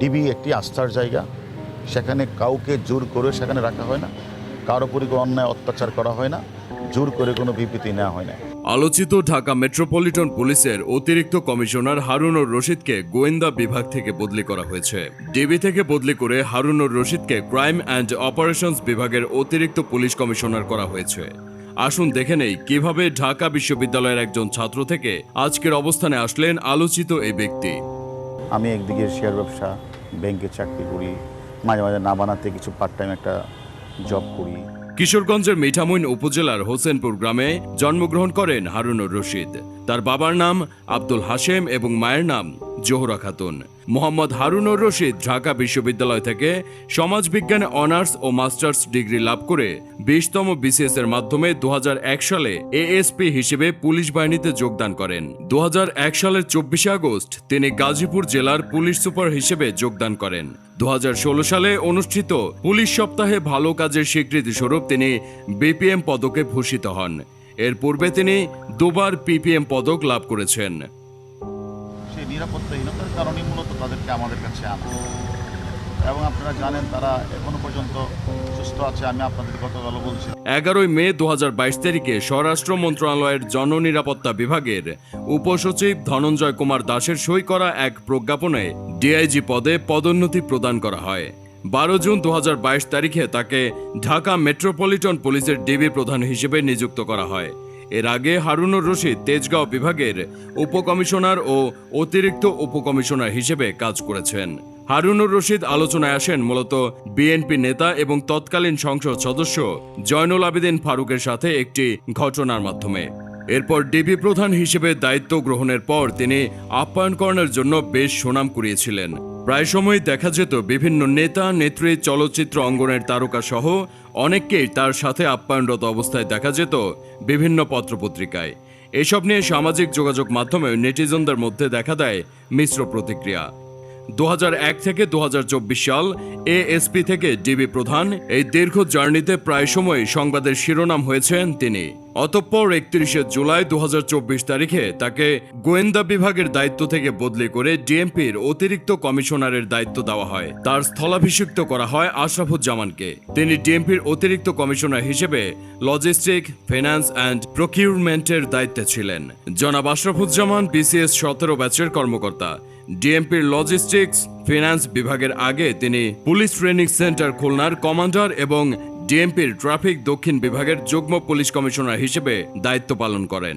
DB একটি আস্থার জায়গা। সেখানে কাউকে জোর করে সেখানে রাখা হয় না। কারও উপরই কোনো অন্যায় অত্যাচার করা হয় না। জোর করে কোনো বিবৃতি নেওয়া হয় না। আলোচিত ঢাকা মেট্রোপলিটন পুলিশের অতিরিক্ত কমিশনার হারুনুর রশিদকে গোয়েন্দা বিভাগ থেকে বদলি করা হয়েছে। ডিবি থেকে বদলি করে হারুনুর রশিদকে ক্রাইম অ্যান্ড অপারেশনস বিভাগের অতিরিক্ত পুলিশ কমিশনার করা হয়েছে। আসুন দেখে নেই কীভাবে ঢাকা বিশ্ববিদ্যালয়ের একজন ছাত্র থেকে আজকের অবস্থানে আসলেন আলোচিত এই ব্যক্তি। আমি একদিকে শেয়ার ব্যবসা ব্যাংকে চাকরি করি, মাঝে মাঝে না বানাতে কিছু পার্ট টাইম একটা জব করি। কিশোরগঞ্জের মিঠামইন উপজেলার হোসেনপুর গ্রামে জন্মগ্রহণ করেন হারুনুর রশিদ। তার বাবার নাম আব্দুল হাশেম এবং মায়ের নাম জোহরা খাতুন। মোহাম্মদ হারুনুর রশিদ ঢাকা বিশ্ববিদ্যালয় থেকে সমাজবিজ্ঞানে, অনার্স ও মাস্টার্স ডিগ্রি লাভ করে বিশতম বিসিএস এর মাধ্যমে দুহাজার এক সালে এএসপি হিসেবে পুলিশ বাহিনীতে যোগদান করেন। দুহাজার এক সালের চব্বিশে আগস্ট তিনি গাজীপুর জেলার পুলিশ সুপার হিসেবে যোগদান করেন। দু হাজার ষোলো সালে অনুষ্ঠিত পুলিশ সপ্তাহে ভালো কাজের স্বীকৃতি স্বরূপ তিনি বিপিএম পদকে ভূষিত হন। এর পূর্বে তিনি দুবার পিপিএম পদক লাভ করেছেন। সেই নিরাপত্তাহীনতার কারণেই মূলত তাদেরকে আমাদের কাছে আনা। এবং আপনারা জানেন তারা এখনও পর্যন্ত সুস্থ আছে আমি আপনাদের গতকালও বলছি। এগারোই মে দু হাজার বাইশ তারিখে স্বরাষ্ট্র মন্ত্রণালয়ের জননিরাপত্তা বিভাগের উপসচিব ধনঞ্জয় কুমার দাসের সই করা এক প্রজ্ঞাপনে ডিআইজি পদে পদোন্নতি প্রদান করা হয়। বারো জুন দু হাজার বাইশ তারিখে তাকে ঢাকা মেট্রোপলিটন পুলিশের ডিবি প্রধান হিসেবে নিযুক্ত করা হয়। এর আগে হারুনুর রশিদ তেজগাঁও বিভাগের উপকমিশনার ও অতিরিক্ত উপকমিশনার হিসেবে কাজ করেছেন। হারুনুর রশিদ আলোচনায় আসেন মূলত বিএনপি নেতা এবং তৎকালীন সংসদ সদস্য জয়নুল আবেদিন ফারুকের সাথে একটি ঘটনার মাধ্যমে। এরপর ডিবি প্রধান হিসেবে দায়িত্ব গ্রহণের পর তিনি আপ্যায়নকরণের জন্য বেশ সুনাম কুড়িয়েছিলেন। প্রায় সময় দেখা যেত বিভিন্ন নেতা, নেত্রী, চলচ্চিত্র অঙ্গনের তারকা সহ অনেককেই তার সাথে আপ্যায়নরত অবস্থায় দেখা যেত বিভিন্ন পত্রপত্রিকায়। এসব নিয়ে সামাজিক যোগাযোগ মাধ্যমে নেটিজনদের মধ্যে দেখা দেয় মিশ্র প্রতিক্রিয়া। দু হাজার এক থেকে দুহাজার চব্বিশ সাল এএসপি থেকে ডিবি প্রধান এই দীর্ঘ জার্নিতে প্রায় সময় সংবাদের শিরোনাম হয়েছেন তিনি। অতঃপর একত্রিশে জুলাই দু হাজার চব্বিশ তারিখে তাকে গোয়েন্দা বিভাগের দায়িত্ব থেকে বদলি করে ডিএমপির অতিরিক্ত কমিশনারের দায়িত্ব দেওয়া হয়। তার স্থলাভিষিক্ত করা হয় আশরাফুজ্জামানকে। তিনি ডিএমপির অতিরিক্ত কমিশনার হিসেবে লজিস্টিক, ফিনান্স অ্যান্ড প্রকিউরমেন্টের দায়িত্বে ছিলেন। জনাব আশরাফুজ্জামান বিসিএস সতেরো ব্যাচের কর্মকর্তা। ডিএমপির লজিস্টিক্স, ফিনান্স বিভাগের আগে তিনি পুলিশ ট্রেনিং সেন্টার খুলনার কমান্ডার এবং ডিএমপির ট্রাফিক দক্ষিণ বিভাগের যুগ্ম পুলিশ কমিশনার হিসেবে দায়িত্ব পালন করেন।